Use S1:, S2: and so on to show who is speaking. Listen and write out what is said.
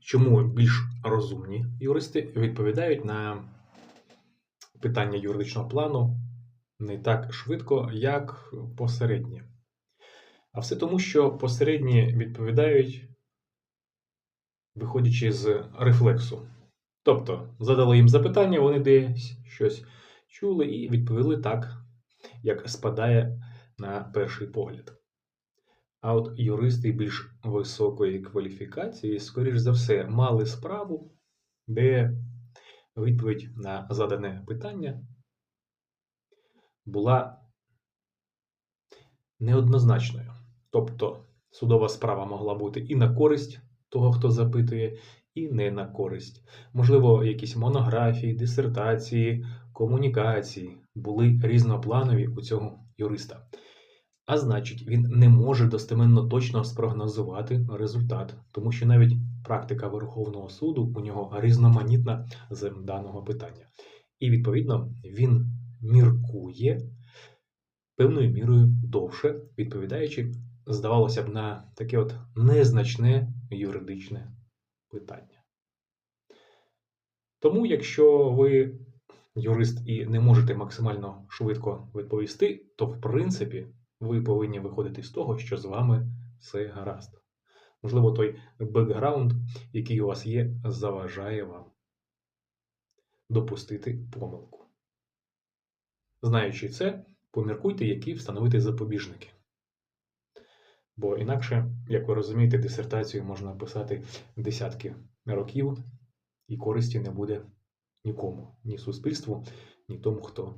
S1: Чому більш розумні юристи відповідають на питання юридичного плану не так швидко, як посередні? А все тому, що посередні відповідають, виходячи з рефлексу. Тобто задали їм запитання, вони десь щось чули і відповіли так, як спадає на перший погляд. А от юристи більш високої кваліфікації, скоріш за все, мали справу, де відповідь на задане питання була неоднозначною. Тобто судова справа могла бути і на користь того, хто запитує, і не на користь. Можливо, якісь монографії, дисертації, комунікації були різнопланові у цього юриста. А значить, він не може достеменно точно спрогнозувати результат, тому що навіть практика Верховного суду у нього різноманітна з даного питання. І відповідно він міркує певною мірою довше, відповідаючи, здавалося б, на таке от незначне юридичне питання. Тому, якщо ви юрист і не можете максимально швидко відповісти, то в принципі ви повинні виходити з того, що з вами все гаразд. Можливо, той бекграунд, який у вас є, заважає вам допустити помилку. Знаючи це, поміркуйте, які встановити запобіжники. Бо інакше, як ви розумієте, дисертацію можна писати десятки років, і користі не буде нікому, ні суспільству, ні тому, хто